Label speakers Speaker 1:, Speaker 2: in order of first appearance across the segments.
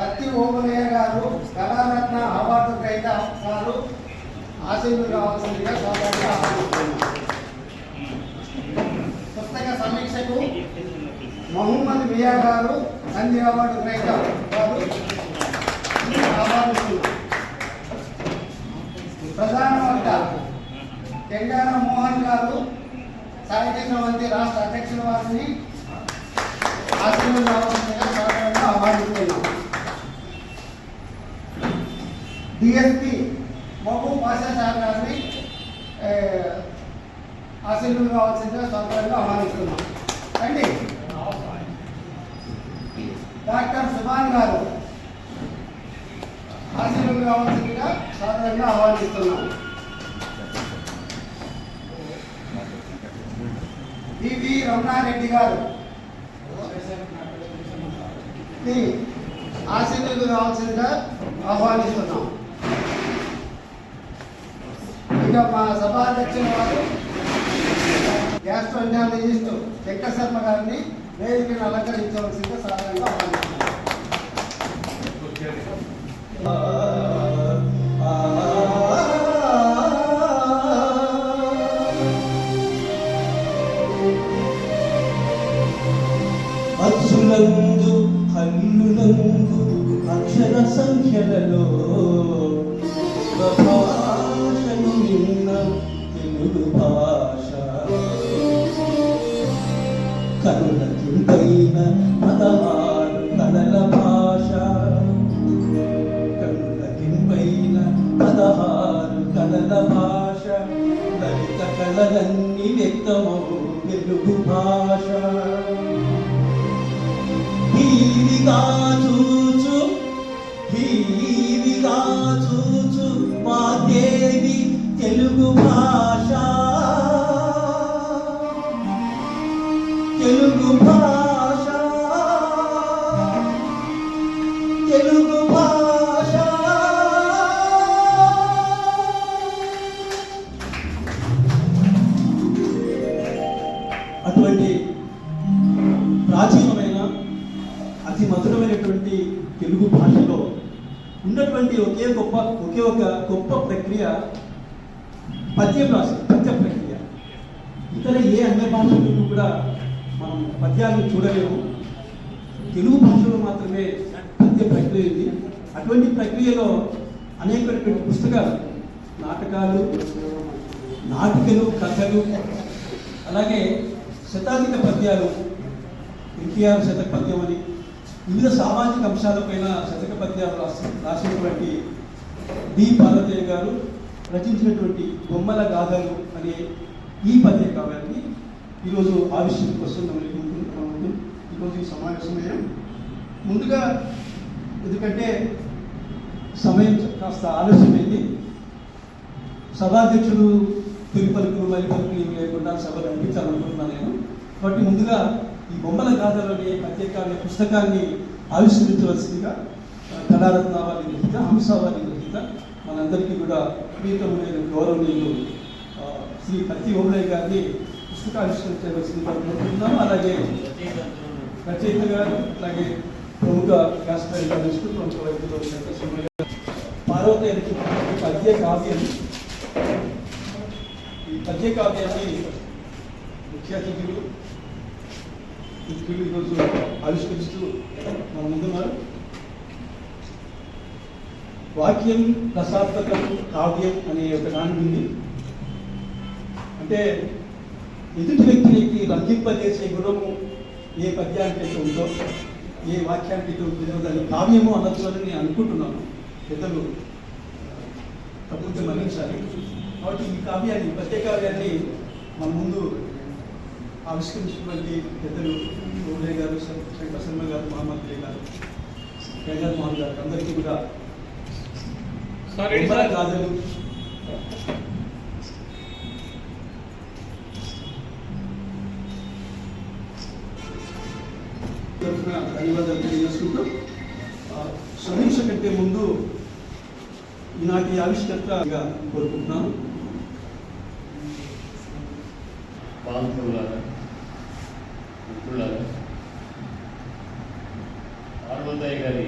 Speaker 1: పత్తి ఓమలయ్య గారు కళారత్న అవార్డు గ్రహీత గారు ఆశీర్లు కావాల్సిందిగా స్వాగతంగా పుస్తక సమీక్షకు మహమ్మద్ మియా గారు సంధి అవార్డు గ్రహీత గారు. ఆహ్వానిస్తున్నాం ప్రధాన వక్త తెలంగాణ మోహన్ గారు సాహిత్య మంత్రి రాష్ట్ర అధ్యక్షుల వారిని ఆశీర్లు కావాల్సిందిగా స్వాగతంగా ఆహ్వానిస్తున్నాం డిఎస్పి మహబూబ్ పాషా సార్ గారిని అసెంబ్లీ కావాల్సిందిగా సొంతంగా ఆహ్వానిస్తున్నాం. అండి డాక్టర్ సుభాన్ గారు ఆశీర్వాదం కావాల్సిందిగా సాధారణంగా ఆహ్వానిస్తున్నాం. వివి రమణారెడ్డి గారు. ని ఆశీర్వాదం కావాల్సిందిగా ఆహ్వానిస్తున్నాం. ఇంకా మా సభాధ్యక్షుల వారు గ్యాస్ట్రోంటాలజిస్ట్ వెంకట శర్మ గారిని వేదికను అలంకరించవలసిందిగా సాధారణంగా
Speaker 2: అచ్చులందు హల్లులందు అక్షర సంఖ్యలలో భాషను కనులకి చింతైన మతమాడు కళల భాష కనులకి కింపైన పదహారు కళల భాష దళిత కళలన్నీ వ్యక్తమవు తెలుగు భాష హీరిగా చూచు హీరిగా చూచు మా దేవి తెలుగు భాష తెలుగు భాష. అటువంటి ప్రాచీనమైన అతి మధురమైనటువంటి తెలుగు భాషలో ఉన్నటువంటి ఒకే గొప్ప ఒకే ఒక గొప్ప ప్రక్రియ పద్యం రాసే పద్య ప్రక్రియ. ఇతర ఏ అన్య భాషల్లో కూడా మనం పద్యాలను చూడలేము. తెలుగు భాషలో మాత్రమే ప్రక్రియ అటువంటి ప్రక్రియలో అనేక పుస్తకాలు నాటకాలు నాటికలు కథలు అలాగే శతాధిక పద్యాలు ఎన్టీఆర్ శతక పద్యం అని వివిధ సామాజిక అంశాలపైన శతక పద్యాలు రాసి రాసినటువంటి డి. పార్వతయ్య గారు రచించినటువంటి బొమ్మల గాథలు అనే ఈ పద్య కావ్యాన్ని ఈరోజు ఆవిష్యం కోసం మనం ఈరోజు ఈ సమావేశమయ్యాం ముందుగా ఎందుకంటే సమయం కాస్త ఆలస్యమైంది. సభాధ్యక్షుడు తొలి పలుకులు మరి పలుకులు ఏమి లేకుండా సభలు నడిపించాలనుకుంటున్నాను నేను. కాబట్టి ముందుగా ఈ బొమ్మల గాథలోని ప్రత్యేకమైన పుస్తకాన్ని ఆవిష్కరించవలసిందిగా కళారత్న వారి గ్రహీత హంస వారి గ్రహీత మనందరికీ కూడా ప్రీతమైన గౌరవనీయులు శ్రీ పత్తి ఓమలయ్య గారిని పుస్తక ఆవిష్కరించవలసిందిగా అలాగే రచయిత గారు అలాగే ప్రముఖ గ్యాస్ట్రైటరిస్ట్ ప్రముఖ వైద్యులు శంకర్ పద్య కావ్యం ఈ పద్య కావ్యాన్ని ముఖ్య అతిథులు ముఖ్యులు ఈరోజు ఆవిష్కరిస్తూ మన ముందున్నారు వాక్యం రసాత్మకం కావ్యం అనే ఒక నాణ్యం ఉంది. అంటే ఎదుటి వ్యక్తికి రంజింపజేసే గుణము ఏ పద్యానికి అయితే ఉందో ఏ వాక్యానికి ఉంటుందో దాన్ని కావ్యము అనొచ్చు అని నేను అనుకుంటున్నాను. పెద్దలు తప్పుగా మన్నించాలి. కాబట్టి ఈ కావ్యాన్ని పద్య కావ్యాన్ని మన ముందు ఆవిష్కరించినటువంటి పెద్దలు గోలే గారు శంకర్ శర్మ గారు మహమ్మద్ గారు గంగాధర్ మోహన్ గారు అందరికీ కూడా గాథలు. ధన్యవాదాలు తెలియజేసుకుంటూ సమీక్ష కంటే ముందు ఈనాటి ఆవిష్కర్తగా కోరుకుంటున్నాను.
Speaker 3: బాంధవులారా గారి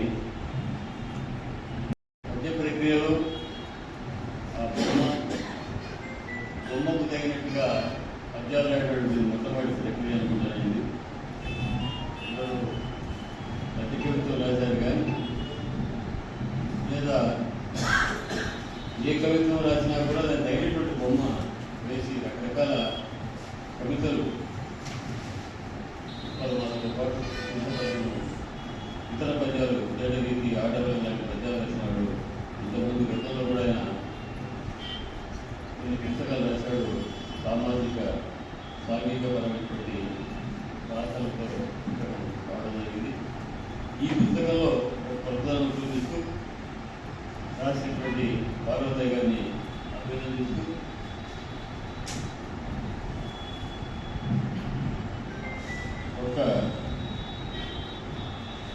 Speaker 3: మధ్య ప్రక్రియలో ఆ బొమ్మ బొమ్మకు తగినట్టుగా అధ్యాయులు అనేటువంటిది మొట్టమొదటి ప్రక్రియ జరిగింది ఏ కవిత్వం రాసినా కూడా దాన్ని తగినటువంటి బొమ్మ వేసి రకరకాల కవితలు పాటు ఇతర పద్యాలు జడరీతి ఆడవాళ్ళ లాంటి పద్యాలు రాసినాడు ఇంతకుముందు గతంలో కూడా ఆయన కొన్ని పుస్తకాలు రాశాడు సామాజిక సాంఘికపరమైనటువంటి రాష్ట్రాలతో రావడం జరిగింది. ఈ పుస్తకంలో ఒక ప్రధానం చూపిస్తూ రాసినటువంటి పార్వతయ్య గారిని అభినందిస్తూ ఒక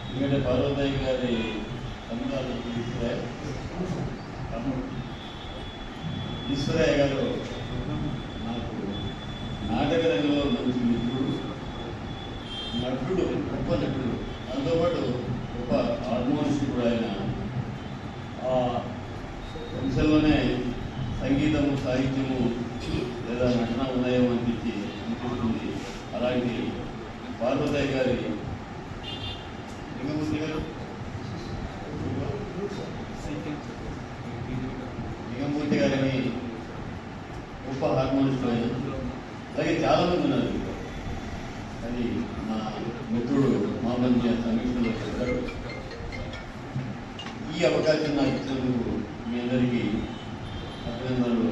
Speaker 3: ఎందుకంటే పార్వతయ్య గారి సంతానం ఈశ్వరయ్య ఈశ్వరయ్య గారు నాకు నాటక రంగంలో మంచి మిత్రుడు నటుడు గొప్ప నటుడు. పార్వతయ్య గారి లింగమూర్తి గారు? లింగమూర్తి గారిని గొప్ప హార్మోనిస్ట్ అలాగే చాలా మంది ఉన్నారు. అది మా మిత్రుడు మా మధ్య సమీక్షలో చెప్పారు. ఈ అవకాశం నాకు ఇచ్చినందుకు మీ అందరికీ అభినందనలు.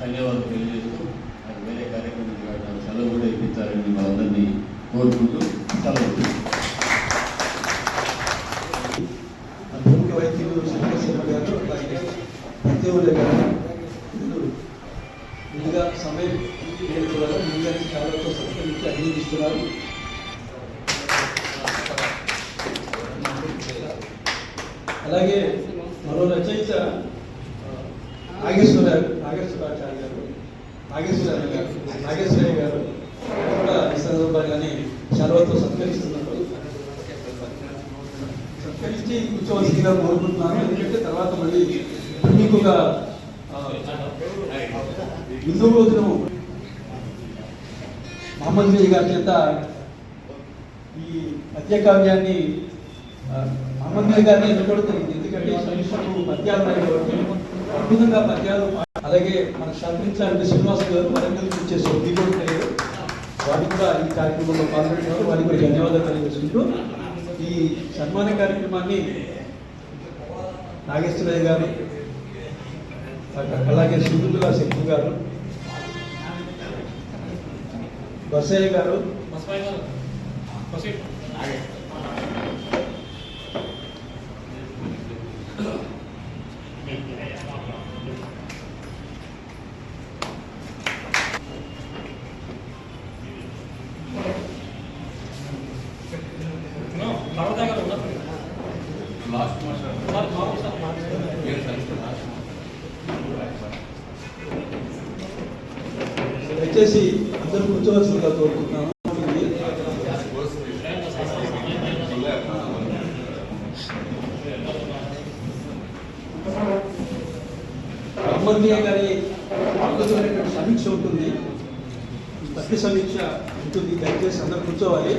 Speaker 3: ధన్యవాదాలు తెలియజేస్తూ నాకు వేరే కార్యక్రమం ఉంది సెలవు కూడా ఇప్పించాలని మా అందరినీ కోరుకుంటున్నాను సెలవు
Speaker 2: ప్రముఖ గారు అలాగే సత్యవుల గారు వీళ్ళు ముందుగా సమయం లేదు వల్ల ముందుగా చాలా సత్కరించి అభినందిస్తున్నారు అలాగే మరో రచయిత నాగేశ్వర నాగేశ్వరాచార్య గారు నాగేశ్వర గారు నాగేశ్వరయ్య గారు కూడా ఈ సందర్భంగానే సెలవుతో సత్కరిస్తున్నారు. కలిసి కూర్చోవలసిందిగా కోరుకుంటున్నాను. ఎందుకంటే తర్వాత మళ్ళీ మీకు ఒక హిందూ రోజున మహమ్మద్ గారి చేత ఈ పద్యకావ్యాన్ని మహమ్మద్ గారిని ఎదుర్కొడుతుంది ఎందుకంటే సమిష్టికు పద్యాలు ఉన్నాయి అద్భుతంగా పద్యాలు అలాగే మన శ్రమించాలంటే శ్రీనివాస్ గారు వరంగల్ నుంచి చేసే దీపం వారికి కూడా ఈ కార్యక్రమంలో పాల్గొంటున్నారు. వారికి కూడా ధన్యవాదాలు తెలియజేసుకుంటూ ఈ సన్మాన కార్యక్రమాన్ని నాగేశ్వరయ్య గారు అలాగే శివుడుగా శక్తి గారు బసయ్య గారు దయచేసి అందరూ కూర్చోవలసిందిగా కోరుకుంటున్నాను. బ్రహ్మద్య గారి సమీక్ష ఉంటుంది. ప్రతి సమీక్ష ఉంటుంది. దయచేసి అందరూ కూర్చోవాలి.